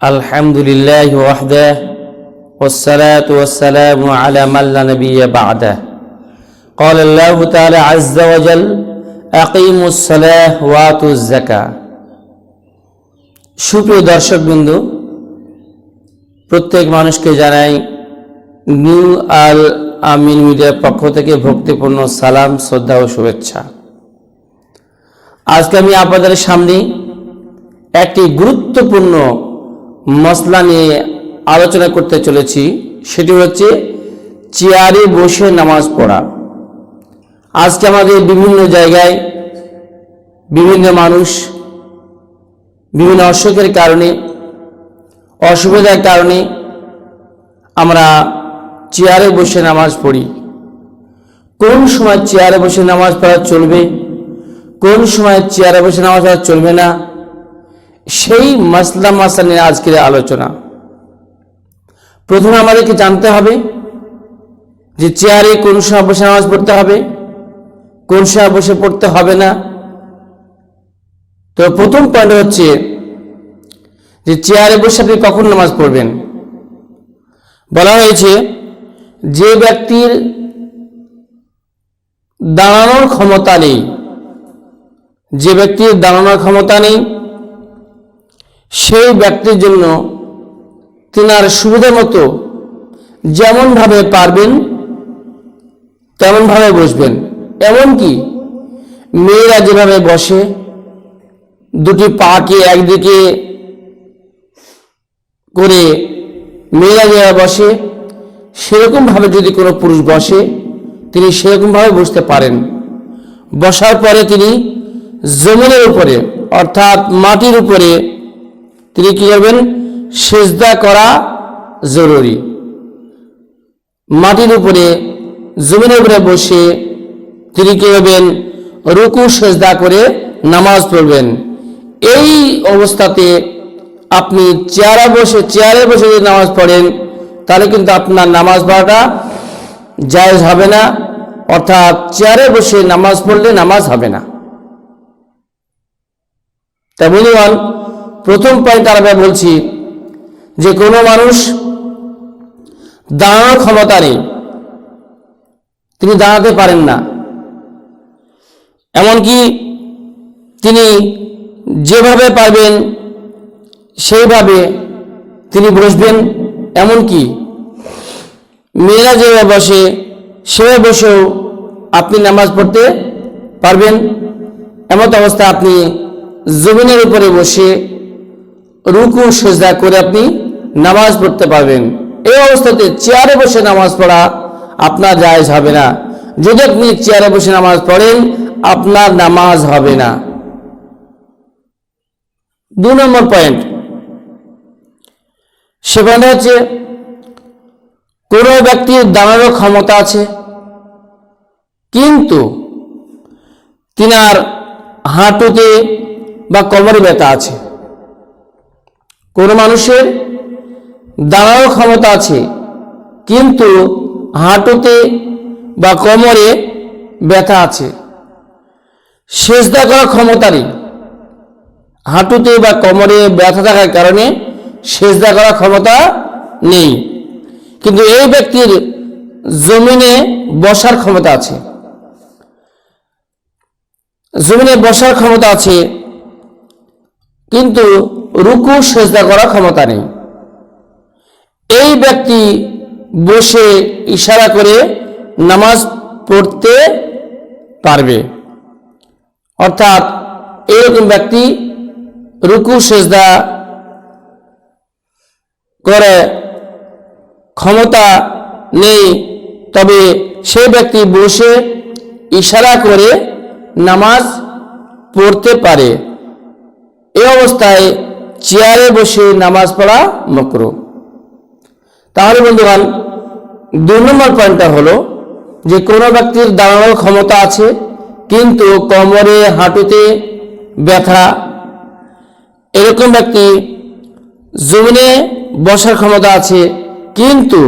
الحمد لله وحده والصلاة والسلام على من لا نبي بعده قال الله تعالى عز وجل أقيموا الصلاة وآتوا الزكاة সুপ্রিয় দর্শকবৃন্দু প্রত্যেক মানুষকে জানাই নিউ আল আমিন মিডিয়ার পক্ষ থেকে ভক্তিপূর্ণ সালাম শ্রদ্ধা ও শুভেচ্ছা আজকে আমি আপনাদের সামনে একটি গুরুত্বপূর্ণ মশলা নিয়ে আলোচনা করতে চলেছি। সেটি হচ্ছে চেয়ারে বসে নামাজ পড়া। আজকে আমাদের বিভিন্ন জায়গায় বিভিন্ন মানুষ বিভিন্ন অসুখের কারণে, অসুবিধার কারণে আমরা চেয়ারে বসে নামাজ পড়ি। কোন সময় চেয়ারে বসে নামাজ পড়া চলবে? কোন সময় চেয়ারে বসে নামাজ পড়া চলবে না? সেই মাসলা মাসা নিয়ে আজকের আলোচনা। প্রথমে আমাদেরকে জানতে হবে যে চেয়ারে কোন সময় বসে নামাজ পড়তে হবে, কোন সময় বসে পড়তে হবে না। তো প্রথম পয়েন্ট হচ্ছে যে চেয়ারে বসে আপনি কখন নামাজ পড়বেন? বলা হয়েছে যে ব্যক্তির দাঁড়ানোর ক্ষমতা নেই, যে ব্যক্তির দাঁড়ানোর ক্ষমতা নেই সেই ব্যক্তির জন্য তিনার সুবিধা মতো যেমনভাবে পারবেন, তেমনভাবে বসবেন। এমনকি মেয়েরা যেভাবে বসে, দুটি পাকে একদিকে করে মেয়েরা যেভাবে বসে, সেরকমভাবে যদি কোনো পুরুষ বসে, তিনি সেরকমভাবে বসতে পারেন। বসার পরে তিনি জমিনের উপরে, অর্থাৎ মাটির উপরে তিনি কি করবেন? সেজদা করা জরুরি। মাটির উপরে, জমিনের উপরে বসে তিনি কি করবেন? রুকু, সেজদা করে নামাজ পড়বেন। এই অবস্থাতে আপনি চেয়ারে বসে চেয়ারে বসে যদি নামাজ পড়েন, তাহলে কিন্তু আপনার নামাজ পড়াটা জায়েজ হবে না। অর্থাৎ চেয়ারে বসে নামাজ পড়লে নামাজ হবে না। তা বন্ধুগণ প্রথম পয়েন্ট আমরা বলছি যে কোনো মানুষ দাঁড়ানোর ক্ষমতা নেই। তিনি দাঁড়াতে পারেন না। এমনকি তিনি যেভাবে পারবেন, সেইভাবে তিনি বসবেন। এমনকি মেয়েরা যেভাবে বসে, সেভাবে বসেও আপনি নামাজ পড়তে পারবেন। এমত অবস্থা আপনি জমিনের উপরে বসে রুকু, সেজদা করে আপনি নামাজ পড়তে পারবেন। এই অবস্থাতে চেয়ারে বসে নামাজ পড়া আপনার জায়েজ হবে না। যদি আপনি চেয়ারে বসে নামাজ পড়েন, আপনার নামাজ হবে না। দু নম্বর পয়েন্ট সেখানে হচ্ছে, কোনো ব্যক্তির দাঁড়ানোর ক্ষমতা আছে? কিন্তু তিনার হাঁটুতে বা কোমরে ব্যথা আছে। কোনো মানুষের দাঁড়ানোর ক্ষমতা আছে, কিন্তু হাঁটুতে বা কোমরে ব্যথা আছে। সেজদা করার ক্ষমতা নেই। হাঁটুতে বা কোমরে ব্যথা থাকার কারণে সেজদা করার ক্ষমতা নেই। কিন্তু এই ব্যক্তির জমিনে বসার ক্ষমতা আছে। জমিনে বসার ক্ষমতা আছে, কিন্তু রুকু, সেজদা করার ক্ষমতা নেই। এই ব্যক্তি বসে ইশারা করে নামাজ পড়তে পারবে। অর্থাৎ এরকম ব্যক্তি রুকু, সেজদা করে ক্ষমতা নেই, তবে সে ব্যক্তি বসে ইশারা করে নামাজ পড়তে পারে। এই অবস্থায় চেয়ারে বসে নামাজ পড়া মকরু। তাহলে বন্ধুগণ, দুই নম্বর পয়েন্টটা হলো যে কোনো ব্যক্তির দাঁড়ানোর ক্ষমতা আছে, কিন্তু কোমরে, হাঁটুতে ব্যথা। এরকম ব্যক্তি জমিনে বসার ক্ষমতা আছে, কিন্তু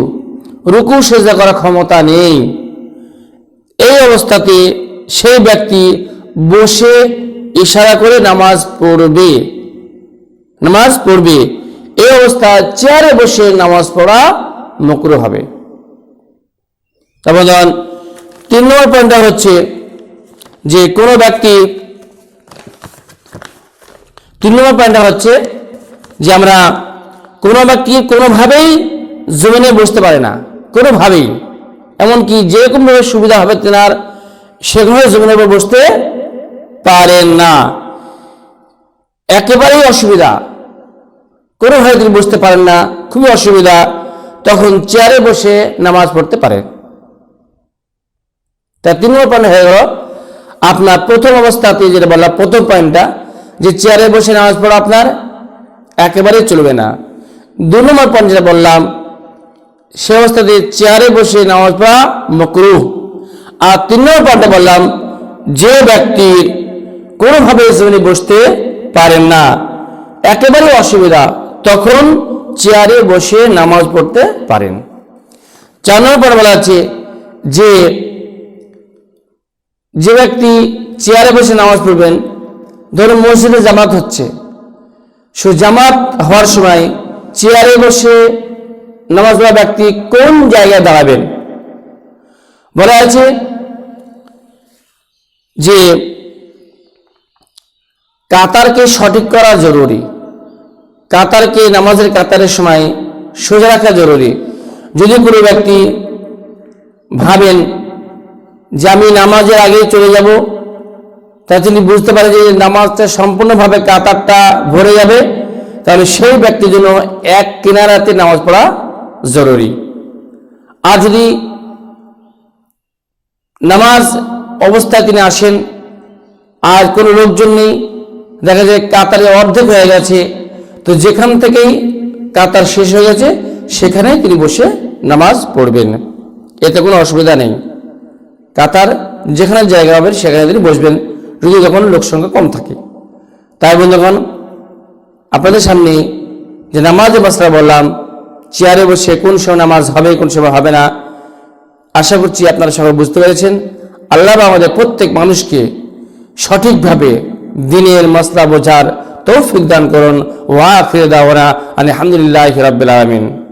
রুকু সেজা করার ক্ষমতা নেই। এই অবস্থাতে সেই ব্যক্তি বসে ইশারা করে নামাজ পড়বে। নামাজ পড়বে। এই অবস্থায় চেয়ারে বসে নামাজ পড়া মকরু হবে। তারপর যেমন তিন নম্বর পয়েন্টটা হচ্ছে যে কোনো ব্যক্তি, তিন নম্বর পয়েন্টটা হচ্ছে যে আমরা কোনো ব্যক্তি কোনোভাবেই জমিনে বসতে পারে না। কোনোভাবেই। এমনকি যে যেরকমভাবে সুবিধা হবে তেনার সেভাবে জমিনের উপর বসতে পারেন না। একেবারেই অসুবিধা। কোনোভাবে তিনি বসতে পারেন না, খুবই অসুবিধা, তখন চেয়ারে বসে নামাজ পড়তে পারেন তা তিন নম্বর পয়েন্ট হয়ে গেল, আপনার প্রথম অবস্থাতে যেটা বললাম, প্রথম পয়েন্টটা যে চেয়ারে বসে নামাজ পড়া আপনার একেবারে চলবে না। দু নম্বর পয়েন্ট যেটা বললাম, সে অবস্থাতে চেয়ারে বসে নামাজ পড়া মকরু আর তিন নম্বর পয়েন্টটা বললাম, যে ব্যক্তির কোনোভাবে বসতে পারেন না একেবারে অসুবিধা। তখন চেয়ারে বসে নামাজ পড়তে পারেন। চার নম্বর বলা আছে যে যে ব্যক্তি চেয়ারে বসে নামাজ পড়বেন, ধরুন মসজিদে জামাত হচ্ছে, সে জামাত হওয়ার সময় চেয়ারে বসে নামাজ পড়া ব্যক্তি কোন জায়গায় দাঁড়াবেন? বলা আছে যে, কাতারকে সঠিক করা জরুরি। কাতারকে, নামাজের কাতারের সময় সোজা রাখা জরুরি। যদি কোনো ব্যক্তি ভাবেন যে আমি নামাজের আগে চলে যাব তা তিনি বুঝতে পারে যে নামাজটা সম্পূর্ণভাবে কাতারটা ভরে যাবে, তাহলে সেই ব্যক্তির জন্য এক কিনারাতে নামাজ পড়া জরুরি। আর যদি নামাজ অবস্থায় তিনি আসেন, আর কোনো লোকজন নেই, দেখা যায় কাতারে অর্ধেক হয়ে গেছে তো যেখান থেকেই কাতার শেষ হয়ে গেছে সেখানেই তিনি বসে নামাজ পড়বেন। এতে কোনো অসুবিধা নেই। কাতার যেখানে জায়গা হবে, সেখানে তিনি বসবেন, যদি যখন লোক সংখ্যা কম থাকে। তাই বন্ধুগণ, আপনাদের সামনে যে নামাজের মাসলা বললাম, চেয়ারে বসে কোন সময় নামাজ হবে, কোন সময় হবে না, আশা করছি আপনারা সবাই বুঝতে পেরেছেন। আল্লাহ আমাদের প্রত্যেক মানুষকে সঠিকভাবে দিনের মশলা বোঝার তৌফিক দান করুন। ওয়া ফিরে দাওয়ানা আলহামদুলিল্লাহ রাব্বিল আলামিন।